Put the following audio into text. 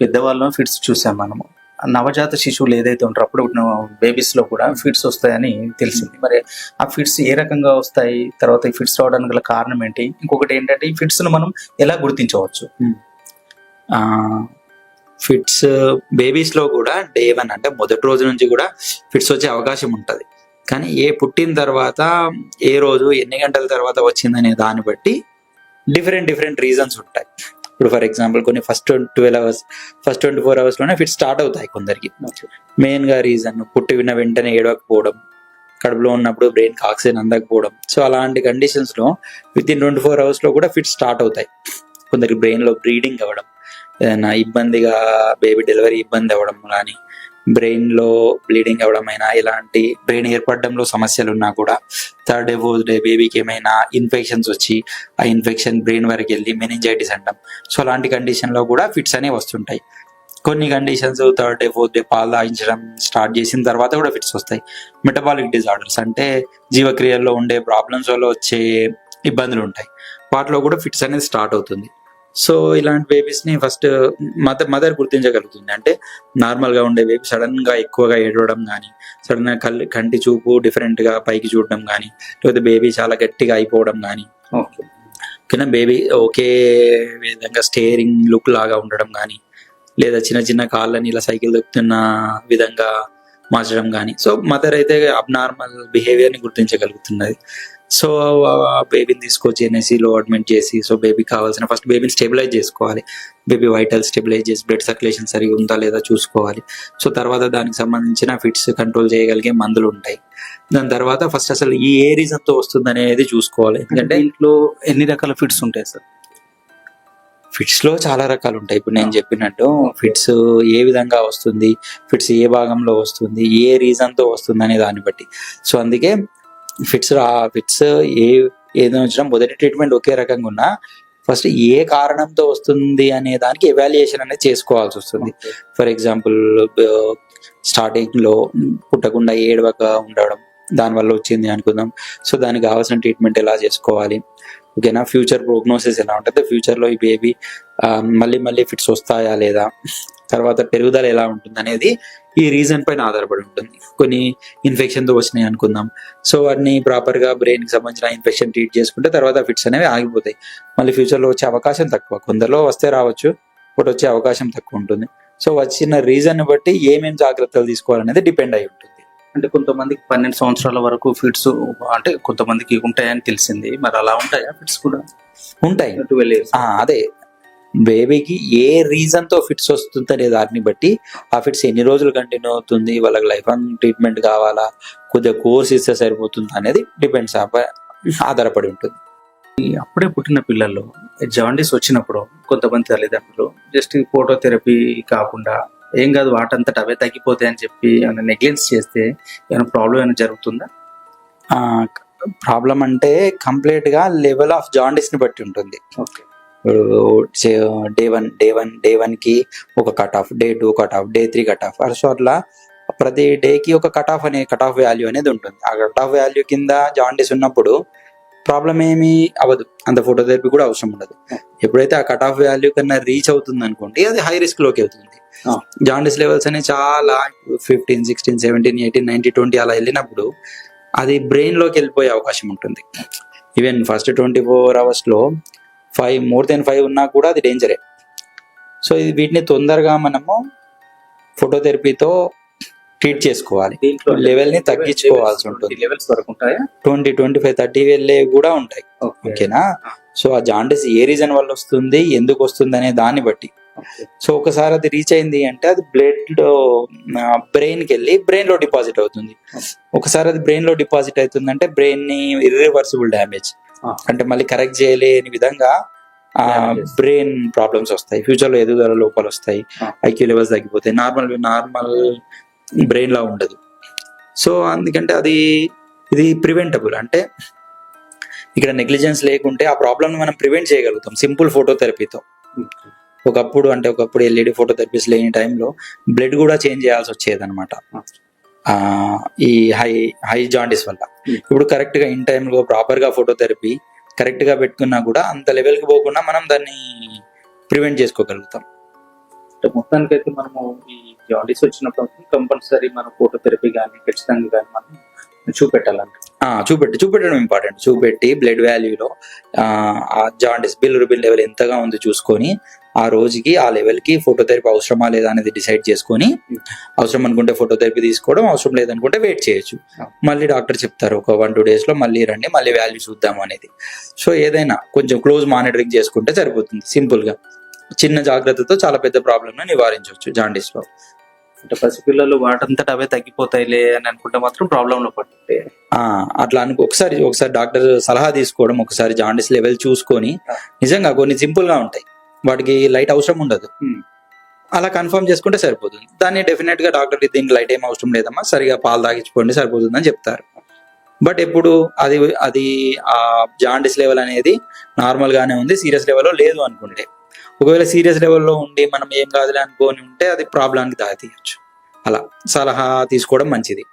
పెద్దవాళ్ళలో fits చూసాం మనము. నవజాత శిశువులు ఏదైతే ఉంటారో అప్పుడు బేబీస్లో కూడా ఫిట్స్ వస్తాయని తెలిసింది. మరి ఆ ఫిట్స్ ఏ రకంగా వస్తాయి? తర్వాత ఈ ఫిట్స్ రావడానికి గల కారణం ఏంటి? ఇంకొకటి ఏంటంటే ఈ ఫిట్స్ను మనం ఎలా గుర్తించవచ్చు? ఫిట్స్ బేబీస్లో కూడా డే వన్ అంటే మొదటి రోజు నుంచి కూడా ఫిట్స్ వచ్చే అవకాశం ఉంటుంది. కానీ ఏ పుట్టిన తర్వాత ఏ రోజు ఎన్ని గంటల తర్వాత వచ్చిందనే దాన్ని బట్టి డిఫరెంట్ డిఫరెంట్ రీజన్స్ ఉంటాయి. ఇప్పుడు ఫర్ ఎగ్జాంపుల్ కొన్ని first twelve hours first twenty four hours fit start అవుతాయి కొందరికి. మెయిన్గా రీజన్ పుట్టి విన్న వెంటనే ఏడవకపోవడం కడుపులో ఉన్నప్పుడు బ్రెయిన్ ఆక్సిజన్ అందకపోవడం. సో అలాంటి కండిషన్స్లో విత్ ఇన్ ట్వంటీ ఫోర్ అవర్స్లో కూడా ఫిట్ స్టార్ట్ అవుతాయి. కొందరికి బ్రెయిన్లో బ్రీడింగ్ అవ్వడం ఏదైనా ఇబ్బందిగా బేబీ డెలివరీ ఇబ్బంది అవ్వడం కానీ బ్రెయిన్లో బ్లీడింగ్ అవ్వడం అయినా ఇలాంటి బ్రెయిన్ ఏర్పడడంలో సమస్యలు ఉన్నా కూడా థర్డ్ డే ఫోర్త్ డే బేబీకి ఏమైనా ఇన్ఫెక్షన్స్ వచ్చి ఆ ఇన్ఫెక్షన్ బ్రెయిన్ వరకు వెళ్ళి మెనింజైటిస్ అంటాం. సో అలాంటి కండిషన్లో కూడా ఫిట్స్ అనేవి వస్తుంటాయి. కొన్ని conditions third day fourth day పాలు తాగించడం స్టార్ట్ చేసిన తర్వాత కూడా ఫిట్స్ వస్తాయి. మెటబాలిక్ డిజార్డర్స్ అంటే జీవక్రియల్లో ఉండే ప్రాబ్లమ్స్ వల్ల వచ్చే ఇబ్బందులు ఉంటాయి. వాటిలో కూడా ఫిట్స్ అనేది స్టార్ట్ అవుతుంది. సో ఇలాంటి బేబీస్ని ఫస్ట్ మదర్ మదర్ గుర్తించగలుగుతుంది. అంటే నార్మల్గా ఉండే బేబీ సడన్గా ఎక్కువగా ఏడవడం కానీ సడన్గా కళ్ళు కంటి చూపు డిఫరెంట్గా పైకి చూడడం కానీ లేకపోతే బేబీ చాలా గట్టిగా అయిపోవడం కానీ ఓకే. ఓకేనా బేబీ ఒకే విధంగా స్టేరింగ్ లుక్ లాగా ఉండడం కానీ లేదా చిన్న చిన్న కాళ్ళని ఇలా సైకిల్ దొక్కుతున్న విధంగా మార్చడం కానీ సో మదర్ అయితే అబ్నార్మల్ బిహేవియర్ని గుర్తించగలుగుతున్నది. సో బేబీని తీసుకొచ్చి ఎన్ఎస్సీలో అడ్మిట్ చేసి సో బేబీకి కావాల్సిన ఫస్ట్ బేబీని స్టెబిలైజ్ చేసుకోవాలి. బేబీ వైటల్ స్టెబిలైజ్ చేసి బ్లడ్ సర్క్యులేషన్ సరిగా ఉందా లేదా చూసుకోవాలి. సో తర్వాత దానికి సంబంధించిన ఫిట్స్ కంట్రోల్ చేయగలిగే మందులు ఉంటాయి. దాని తర్వాత ఫస్ట్ అసలు ఈ ఏ రీజన్తో వస్తుంది అనేది చూసుకోవాలి. ఎందుకంటే దీంట్లో ఎన్ని రకాల ఫిట్స్ ఉంటాయి సార్? ఫిట్స్లో చాలా రకాలు ఉంటాయి. ఇప్పుడు నేను చెప్పినట్టు ఫిట్స్ ఏ విధంగా వస్తుంది ఫిట్స్ ఏ భాగంలో వస్తుంది ఏ రీజన్తో వస్తుంది అనే దాన్ని బట్టి. సో అందుకే ఫిట్స్ ఆ ఫిట్స్ ఏ ఏదైనా వచ్చినా మొదటి ట్రీట్మెంట్ ఒకే రకంగా ఉన్నా ఫస్ట్ ఏ కారణంతో వస్తుంది అనే దానికి ఎవాల్యుయేషన్ అనేది చేసుకోవాల్సి వస్తుంది. ఫర్ ఎగ్జాంపుల్ స్టార్టింగ్లో పుట్టకుండా ఏడవక ఉండడం దానివల్ల వచ్చింది అనుకుందాం. సో దానికి కావాల్సిన ట్రీట్మెంట్ ఎలా చేసుకోవాలి? ఓకేనా? ఫ్యూచర్ ప్రోగ్నోసిస్ ఎలా ఉంటుంది? ఫ్యూచర్లో ఈ బేబీ మళ్ళీ మళ్ళీ ఫిట్స్ వస్తాయా లేదా? తర్వాత పెరుగుదల ఎలా ఉంటుంది అనేది ఈ రీజన్ పైన ఆధారపడి ఉంటుంది. కొన్ని ఇన్ఫెక్షన్తో వచ్చినాయి అనుకుందాం. సో వాటిని ప్రాపర్గా బ్రెయిన్కి సంబంధించిన ఇన్ఫెక్షన్ ట్రీట్ చేసుకుంటే తర్వాత ఫిట్స్ అనేవి ఆగిపోతాయి. మళ్ళీ ఫ్యూచర్లో వచ్చే అవకాశం తక్కువ. కొందరిలో వస్తే రావచ్చు ఒకటి వచ్చే అవకాశం తక్కువ ఉంటుంది. సో వచ్చిన రీజన్ బట్టి ఏమేమి జాగ్రత్తలు తీసుకోవాలనేది డిపెండ్ అయి ఉంటుంది. అంటే కొంతమందికి పన్నెండు సంవత్సరాల వరకు ఫిట్స్ అంటే కొంతమందికి ఉంటాయని తెలిసింది. మరి అలా ఉంటాయా ఫిట్స్ కూడా? ఉంటాయి. Twelve years. ఆ, అదే. బేబీకి ఏ రీజన్తో ఫిట్స్ వస్తుందనే దాన్ని బట్టి ఆ ఫిట్స్ ఎన్ని రోజులు కంటిన్యూ అవుతుంది వాళ్ళకి లైఫ్ లాంగ్ ట్రీట్మెంట్ కావాలా కొద్దిగా కోర్స్ ఇస్తే సరిపోతుంది అనేది డిపెండ్స్ ఆధారపడి ఉంటుంది. అప్పుడే పుట్టిన పిల్లల్లో జాండీస్ వచ్చినప్పుడు కొంతమంది తల్లిదండ్రులు జస్ట్ ఫోటోథెరపీ కాకుండా ఏం కాదు వాటంతట అవే తగ్గిపోతాయి అని చెప్పి ఏమైనా నెగ్లెన్స్ చేస్తే ఏమైనా ప్రాబ్లం ఏమైనా జరుగుతుందా? ప్రాబ్లం అంటే కంప్లీట్గా లెవెల్ ఆఫ్ జాండీస్ని బట్టి ఉంటుంది. Okay. Day one day one day వన్కి ఒక cut off day two cut off day three cut off so అట్లా ప్రతి డే కి ఒక కట్ ఆఫ్ అనే కట్ ఆఫ్ వాల్యూ అనేది ఉంటుంది. ఆ కట్ ఆఫ్ వాల్యూ కింద జాండీస్ ఉన్నప్పుడు ప్రాబ్లం ఏమి అవ్వదు. అంత ఫోటోథెరపీ కూడా అవసరం ఉండదు. ఎప్పుడైతే ఆ కట్ ఆఫ్ వాల్యూ కన్నా రీచ్ అవుతుంది అనుకోండి అది హై రిస్క్లోకి వెళ్తుంది. ఆ. జాండీస్ లెవెల్స్ అనేవి చాలా fifteen sixteen seventeen eighteen ninety twenty అలా వెళ్ళినప్పుడు అది బ్రెయిన్లోకి వెళ్ళిపోయే అవకాశం ఉంటుంది. ఈవెన్ ఫస్ట్ ట్వంటీ ఫోర్ అవర్స్లో ఫైవ్ మోర్ దెన్ ఫైవ్ ఉన్నా కూడా అది డేంజరే సో ఇది వీటిని తొందరగా మనము ఫోటోథెరపీతో ట్రీట్ చేసుకోవాలి. దీంట్లో లెవెల్ని తగ్గించుకోవాల్సి ఉంటుంది. లెవెల్స్ వరకు ఉంటాయా? ట్వంటీ ట్వంటీ ఫైవ్ థర్టీ వెళ్ళే కూడా ఉంటాయి. ఓకే. ఓకేనా? సో ఆ జాండీస్ ఏ రీజన్ వల్ల వస్తుంది ఎందుకు వస్తుంది అనే దాన్ని బట్టి. సో ఒకసారి అది రీచ్ అయింది అంటే అది బ్లడ్లో బ్రెయిన్కి వెళ్ళి బ్రెయిన్లో డిపాజిట్ అవుతుంది. ఒకసారి అది బ్రెయిన్లో డిపాజిట్ అవుతుంది అంటే బ్రెయిన్ని ఇర్రివర్సిబుల్ డ్యామేజ్. అంటే మళ్ళీ కరెక్ట్ చేయలేని విధంగా. బ్రెయిన్ ప్రాబ్లమ్స్ వస్తాయి. ఫ్యూచర్లో ఎదుగుదల లోపాలు వస్తాయి. ఐక్యూ లెవెల్స్ తగ్గిపోతాయి. నార్మల్ నార్మల్ బ్రెయిన్లో ఉండదు. సో అందుకంటే అది ఇది ప్రివెంటబుల్ అంటే ఇక్కడ నెగ్లిజెన్స్ లేకుంటే ఆ ప్రాబ్లమ్ మనం ప్రివెంట్ చేయగలుగుతాం. సింపుల్ ఫోటోథెరపీతో ఒకప్పుడు అంటే ఒకప్పుడు ఎల్ఈడి ఫోటోథెరపీస్ లేని టైంలో బ్లడ్ కూడా చేంజ్ చేయాల్సి వచ్చేది అనమాట ఈ హై హై జాండీస్ వల్ల. ఇప్పుడు కరెక్ట్గా ఇన్ టైంలో ప్రాపర్గా ప్రాపర్గా ఫోటోథెరపీ కరెక్ట్గా పెట్టుకున్నా కూడా అంత లెవెల్కి పోకుండా మనం దాన్ని ప్రివెంట్ చేసుకోగలుగుతాం. అంటే మొత్తానికి అయితే మనము ఈ జాండీస్ వచ్చినప్పుడు కంపల్సరీ మన ఫోటోథెరపీ కానీ ఖచ్చితంగా కానీ మనం చూపెట్టాలంట ఆ, చూపెట్టి చూపెట్టడం ఇంపార్టెంట్ చూపెట్టి బ్లడ్ వాల్యూలో ఆ జాండిస్ బిల్ లెవెల్ ఎంతగా ఉందో చూసుకొని ఆ రోజుకి ఆ లెవెల్కి ఫోటోథెరపీ అవసరమా లేదా అనేది డిసైడ్ చేసుకొని అవసరం అనుకుంటే ఫోటోథెరపీ తీసుకోవడం అవసరం లేదనుకుంటే వెయిట్ చేయొచ్చు. మళ్ళీ డాక్టర్ చెప్తారు ఒక వన్ టూ డేస్లో మళ్ళీ రండి మళ్ళీ వాల్యూ చూద్దాం అనేది. సో ఏదైనా కొంచెం క్లోజ్ మానిటరింగ్ చేసుకుంటే సరిపోతుంది సింపుల్గా. చిన్న జాగ్రత్తతో చాలా పెద్ద ప్రాబ్లమ్ నివారించవచ్చు జాండీస్లో అంటే పసిపిల్లలు వాటంతట అవే తగ్గిపోతాయిలే అని అనుకుంటే మాత్రం ప్రాబ్లం లో పడితే. ఆ, అట్లా అనుకో ఒకసారి ఒకసారి డాక్టర్ సలహా తీసుకోవడం ఒకసారి జాండీస్ లెవెల్ చూసుకొని నిజంగా కొన్ని సింపుల్గా ఉంటాయి. వాటికి లైట్ అవసరం ఉండదు. అలా కన్ఫర్మ్ చేసుకుంటే సరిపోతుంది. దాన్ని డెఫినెట్గా డాక్టర్ దీనికి లైట్ ఏం అవసరం లేదమ్మా సరిగా పాలు తాగించుకోండి సరిపోతుందని చెప్తారు. బట్ ఎప్పుడు అది అది ఆ జాండీస్ లెవెల్ అనేది నార్మల్ గానే ఉంది సీరియస్ లెవెల్లో లేదు అనుకుంటే. ఒకవేళ సీరియస్ లెవెల్లో ఉండి మనం ఏం కాదులే అనుకోని ఉంటే అది ప్రాబ్లానికి దారి తీయచ్చు అలా సలహా తీసుకోవడం మంచిది.